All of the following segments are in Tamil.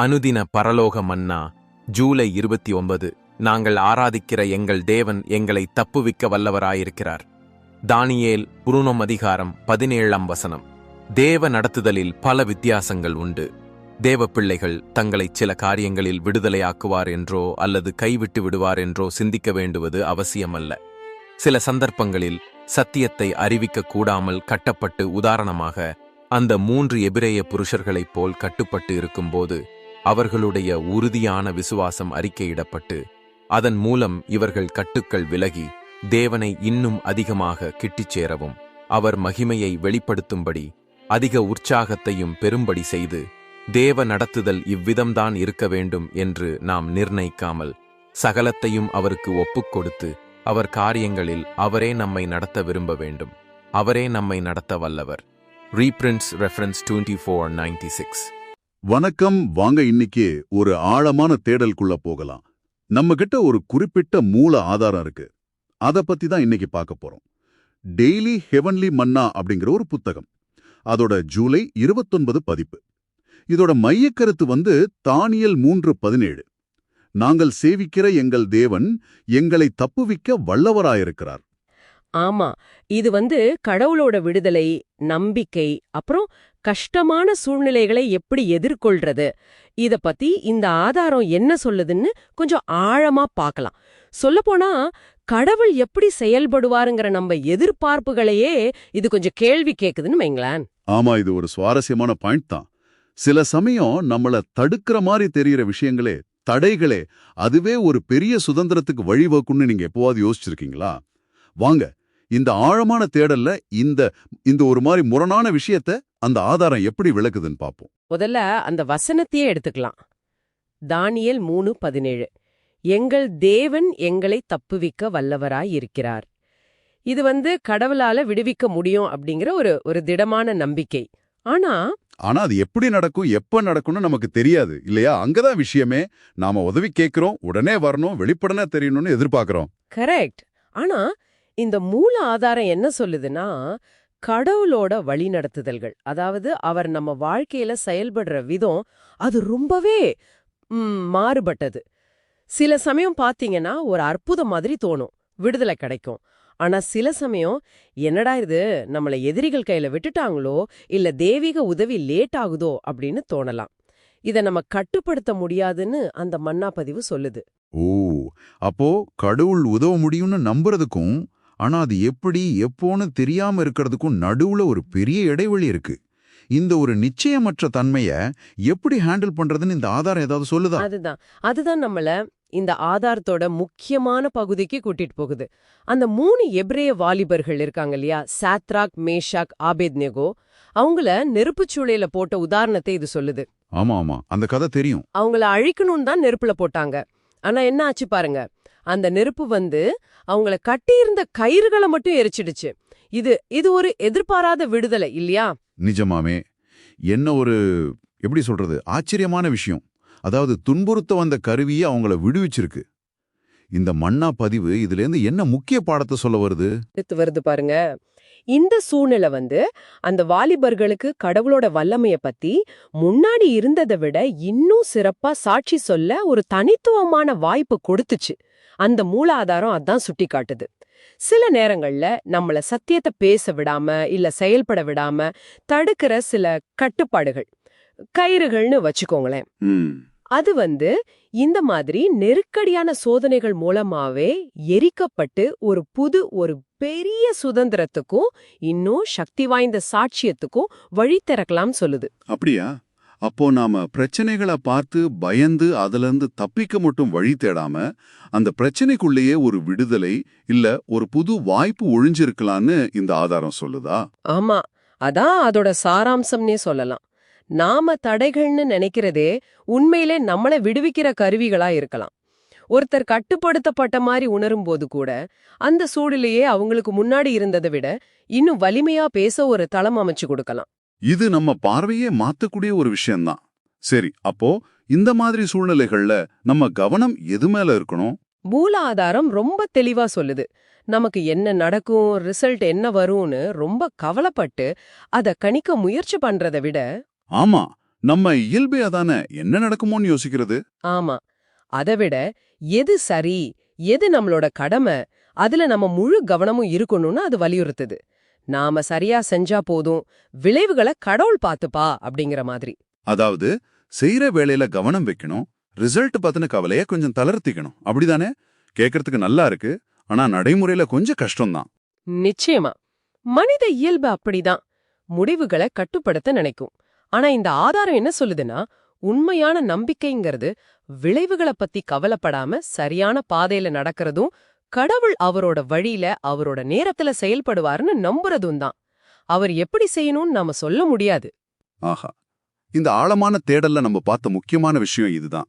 அனுதின பரலோக மன்னா ஜூலை இருபத்தி ஒன்பது. நாங்கள் ஆராதிக்கிற எங்கள் தேவன் எங்களை தப்புவிக்க வல்லவராயிருக்கிறார். தானியேல் புருணம் அதிகாரம் பதினேழாம் வசனம். தேவ நடத்துதலில் பல வித்தியாசங்கள் உண்டு. தேவ பிள்ளைகள் தங்களை சில காரியங்களில் விடுதலையாக்குவார் என்றோ அல்லது கைவிட்டு விடுவார் என்றோ சிந்திக்க வேண்டுவது அவசியமல்ல. சில சந்தர்ப்பங்களில் சத்தியத்தை அறிவிக்க கூடாமல் கட்டப்பட்டு உதாரணமாக அந்த மூன்று எபிரேய புருஷர்களைப் போல் கட்டுப்பட்டு இருக்கும்போது அவர்களுடைய உறுதியான விசுவாசம் அறிக்கையிடப்பட்டு அதன் மூலம் இவர்கள் கட்டுக்கள் விலகி தேவனை இன்னும் அதிகமாக கிட்டிச் சேரவும் அவர் மகிமையை வெளிப்படுத்தும்படி அதிக உற்சாகத்தையும் பெரும்படி செய்து தேவ நடத்துதல் இவ்விதம்தான் இருக்க வேண்டும் என்று நாம் நிர்ணயிக்காமல் சகலத்தையும் அவருக்கு ஒப்புக் கொடுத்து அவர் காரியங்களில் அவரே நம்மை நடத்த விரும்ப வேண்டும். அவரே நம்மை நடத்த வல்லவர். ரீப்ரின்ஸ் reference twenty four ninety six வணக்கம் வாங்க இன்னைக்கு ஒரு ஆழமான தேடலுக்குள்ள போகலாம். நம்ம கிட்ட ஒரு குறிப்பிட்ட மூல ஆதாரம் இருக்கு. அத பத்தி தான் இன்னைக்கு பார்க்க போறோம். டெய்லி ஹெவன்லி மன்னா அப்படிங்கிற ஒரு புத்தகம். அதோட ஜூலை 29 பதிப்பு. இதோட மையக்கருத்து வந்து தானியல் மூன்று பதினேழு. நாங்கள் சேவிக்கிற எங்கள் தேவன் எங்களை தப்புவிக்க வல்லவராயிருக்கிறார். ஆமா இது வந்து கடவுளோட விடுதலை நம்பிக்கை அப்புறம் கஷ்டமான சூழ்நிலைகளை எப்படி எதிர்கொள்றது? இத பத்தி இந்த ஆதாரம் என்ன சொல்லுதுன்னு கொஞ்சம் ஆழமா பார்க்கலாம் சொல்லப்போனா கடவுள் எப்படி செயல்படுவாருங்கிற நம்ம எதிர்பார்ப்புகளையே இது கொஞ்சம் கேள்வி கேக்குதுன்னு வைங்களேன். ஆமா இது ஒரு சுவாரஸ்யமான பாயிண்ட் தான். சில சமயம் நம்மள தடுக்கிற மாதிரி தெரியற விஷயங்களே தடைகளே அதுவே ஒரு பெரிய சுதந்திரத்துக்கு வழிவகுக்கும்னு நீங்க எப்போவாது யோசிச்சிருக்கீங்களா? வாங்க இந்த ஆழமான தேடல்ல இந்த இந்த ஒரு மாதிரி முரணான விஷயத்த அந்த ஆதாரம் எப்படி விளக்குதுன்னு பாப்போம். முதல்ல அந்த வசனத்தையே எடுத்துக்கலாம். தானியேல் மூணு பதினேழு. எங்கள் தேவன் எங்களை தப்புவிக்க வல்லவராய் இருக்கிறார். இது வந்து கடவுளால விடுவிக்க முடியும் அப்படிங்கிற ஒரு ஒரு திடமான நம்பிக்கை. ஆனா ஆனா அது எப்படி நடக்கும் எப்ப நடக்கும்னு நமக்கு தெரியாது இல்லையா? அங்கதான் விஷயமே. நாம உதவி கேட்கிறோம் உடனே வரணும் வெளிப்படனே தெரியணும்னு எதிர்பார்க்கறோம். கரெக்ட். ஆனா இந்த மூல ஆதாரம் என்ன சொல்லுதுன்னா கடவுளோட வழிநடத்துதல்கள் அதாவது அவர் நம்ம வாழ்க்கையில செயல்படுற விதம் அது ரொம்பவே மாறுபட்டது. சில சமயம் பாத்தீங்கன்னா ஒரு அற்புதம் மாதிரி தோணும். விடுதலை கிடைக்கும். ஆனா சில சமயம் என்னடா இது நம்மள எதிரிகள் கையில விட்டுட்டாங்களோ இல்ல தெய்வீக உதவி லேட் ஆகுதோ அப்படின்னு தோணலாம். இத நம்ம கட்டுப்படுத்த முடியாதுன்னு அந்த மன்னா பதிவு சொல்லுது. ஓ அப்போ கடவுள் உதவ முடியும்னு நம்புறதுக்கும் ஆனா அது எப்படி எப்போன்னு தெரியாம இருக்கிறதுக்கும் நடுவுல ஒரு பெரிய இடைவெளி இருக்கு. இந்த ஒரு நிச்சயமற்ற தன்மைய எப்படி ஹேண்டில் பண்றதுன்னு இந்த ஆதாரம் ஏதாவது சொல்லுதா? அதுதான். அதுதான் நம்மள இந்த ஆதாரத்தோட முக்கியமான பகுதிக்கு கூட்டிட்டு போகுது. அந்த மூணு எபிரேய வாலிபர்கள் இருக்காங்க இல்லையா? சாத்ராக் மேஷாக் ஆபேத்நெகோ அவங்கள நெருப்புச் சூளையில போட்ட உதாரணத்தை இது சொல்லுது. ஆமா ஆமா. அந்த கதை தெரியும். அவங்கள அழிக்கணும்னு தான் நெருப்புல போட்டாங்க. ஆனா என்ன ஆச்சு பாருங்க. அந்த நெருப்பு வந்து அவங்கள கட்டியிருந்த கயிறுகளை மட்டும் எரிச்சிடுச்சு. இது இது ஒரு எதிர்பாராத விடுதலை இல்லையா? நிஜமாமே. என்ன ஒரு எப்படி சொல்றது ஆச்சரியமான விஷயம். அதாவது துன்புறுத்த வந்த கருவியை அவங்கள விடுவிச்சிருக்கு. இந்த மன்னா பதிவு இதுலேருந்து என்ன முக்கிய பாடத்தை சொல்ல வருது? வருது பாருங்க. இந்த சூழ்நிலை வந்து அந்த வாலிபர்களுக்கு கடவுளோட வல்லமைய பத்தி முன்னாடி இருந்ததை விட இன்னும் சிறப்பா சாட்சி சொல்ல ஒரு தனித்துவமான வாய்ப்பு கொடுத்துச்சு. அந்த மூலாதாரம் அதான் சுட்டி காட்டுது சில நேரங்கள்ல நம்மள சத்தியத்தை பேச விடாம இல்ல செயல்பட விடாம தடுக்கிற சில கட்டுப்பாடுகள். கயிறுகள்னு வச்சுக்கோங்களேன். அது வந்து இந்த மாதிரி நெருக்கடியான சோதனைகள் மூலமாவே எரிக்கப்பட்டு ஒரு புது ஒரு பெரிய சுதந்திரத்துக்கும் இன்னும் சக்தி வாய்ந்த சாட்சியத்துக்கும் வழி திறக்கலாம் சொல்லுது. அப்படியா? அப்போ நாம பிரச்சனைகளை பார்த்து பயந்து அதுல இருந்து தப்பிக்க மட்டும் வழி தேடாம அந்த பிரச்சனைக்குள்ளேயே ஒரு விடுதலை இல்ல ஒரு புது வாய்ப்பு ஒழிஞ்சிருக்கலான்னு இந்த ஆதாரம் சொல்லுதா? ஆமா. அதான் அதோட சாராம்சம்னே சொல்லலாம். நாம தடைகள்னு நினைக்கிறதே உண்மையிலே நம்மளை விடுவிக்கிற கருவிகளா இருக்கலாம். ஒருத்தர் கட்டுப்படுத்தப்பட்ட மாதிரி உணரும் போது கூட அந்த சூழலையே அவங்களுக்கு முன்னாடி இருந்ததை விட இன்னும் வலிமையா பேச ஒரு தளம் அமைச்சு கொடுக்கலாம். இது நம்ம பார்வையே மாத்தக்கூடிய ஒரு விஷயம்தான். சரி அப்போ இந்த மாதிரி சூழ்நிலைகள்ல நம்ம கவனம் எது மேல இருக்கணும்? மூல ஆதாரம் ரொம்ப தெளிவா சொல்லுது. நமக்கு என்ன நடக்கும் ரிசல்ட் என்ன வரும்னு ரொம்ப கவலைப்பட்டு அத கணிக்க முயற்சி பண்றதை விட ஆமா நம்ம இயல்பே அதானே என்ன நடக்குமோன்னு யோசிக்கிறது? ஆமா அதை விட எது சரி எது நம்மளோட கடமை அதுல நம்ம முழு கவனமும் இருக்கணும்னு அது வலியுறுத்துது. நாம சரியா செஞ்சா போதும். விளைவுகளை கடவுள் பாத்துப்பா அப்படிங்கிற மாதிரி. அதாவது செய்யற வேலையில கவனம் வைக்கணும். ரிசல்ட் பத்தின கவலைய கொஞ்சம் தளர்த்திக்கணும். அப்படிதானே? கேட்கறதுக்கு நல்லா இருக்கு. ஆனா நடைமுறையில கொஞ்சம் கஷ்டம்தான். நிச்சயமா. மனித இயல்பு அப்படிதான். முடிவுகளை கட்டுப்படுத்த நினைக்கும். ஆனா இந்த ஆதாரம் என்ன சொல்லுதுன்னா உண்மையான நம்பிக்கைங்கிறது விளைவுகளை பத்தி கவலைப்படாம சரியான பாதையில நடக்கிறதும் கடவுள் அவரோட வழியில அவரோட நேரத்துல செயல்படுவாருன்னு நம்புறதும் தான் அவர் எப்படி செய்யணும்னு நாம சொல்ல முடியாது. ஆஹா. இந்த ஆழமான தேடல்ல நம்ம பார்த்த முக்கியமான விஷயம் இதுதான்.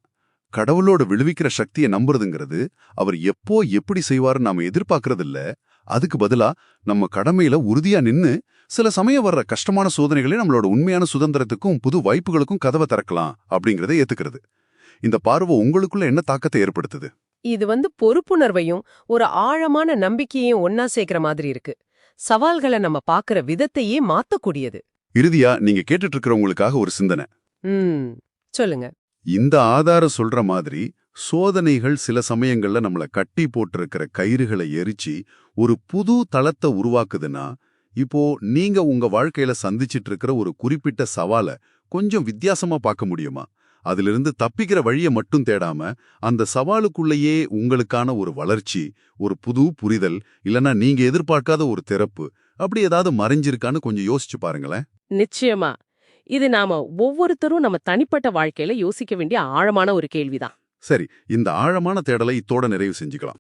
கடவுளோட விழுவிக்கிற சக்தியை நம்புறதுங்கிறது அவர் எப்போ எப்படி செய்வாருன்னு நாம எதிர்பார்க்கறது இல்ல அதுக்கு பதிலா நம்ம கடமையில உறுதியா நின்னு சில சமயம் வர்ற கஷ்டமான சோதனைகளே நம்மளோட உண்மையான சுதந்திரத்துக்கும் புது வாய்ப்புகளுக்கும் கதவை திறக்கலாம் அப்படிங்கறத ஏத்துக்கிறது. இந்த பார்வை உங்களுக்குள்ள என்ன தாக்கத்தை ஏற்படுத்துது? இது வந்து பொறுப்புணர்வையும் ஒரு ஆழமான நம்பிக்கையையும் ஒன்னா சேர்க்கிற மாதிரி இருக்கு. சவால்களை நம்ம பாக்குற விதத்தையே மாத்தக்கூடியது. இறுதியா நீங்க கேட்டுட்டு இருக்கிறவங்களுக்காக ஒரு சிந்தனை. ம் சொல்லுங்க. இந்த ஆதாரம் சொல்ற மாதிரி சோதனைகள் சில சமயங்கள்ல நம்மள கட்டி போட்டிருக்கிற கயிறுகளை எரிச்சு ஒரு புது தளத்தை உருவாக்குதுன்னா இப்போ நீங்க உங்க வாழ்க்கையில சந்திச்சிட்டு இருக்கிற ஒரு குறிப்பிட்ட சவாலை கொஞ்சம் வித்தியாசமா பார்க்க முடியுமா? அதிலிருந்து தப்பிக்கிற வழியை மட்டும் தேடாம அந்த சவாலுக்குள்ளேயே உங்களுக்கான ஒரு வளர்ச்சி ஒரு புது புரிதல் இல்லனா நீங்க எதிர்பார்க்காத ஒரு திறப்பு அப்படி ஏதாவது மறைஞ்சிருக்கான்னு கொஞ்சம் யோசிச்சு பாருங்களேன். நிச்சயமா. இது நாம ஒவ்வொருத்தரும் நம்ம தனிப்பட்ட வாழ்க்கையில யோசிக்க வேண்டிய ஆழமான ஒரு கேள்விதான். சரி இந்த ஆழமான தேடலை இத்தோட நிறைவு செஞ்சுக்கலாம்.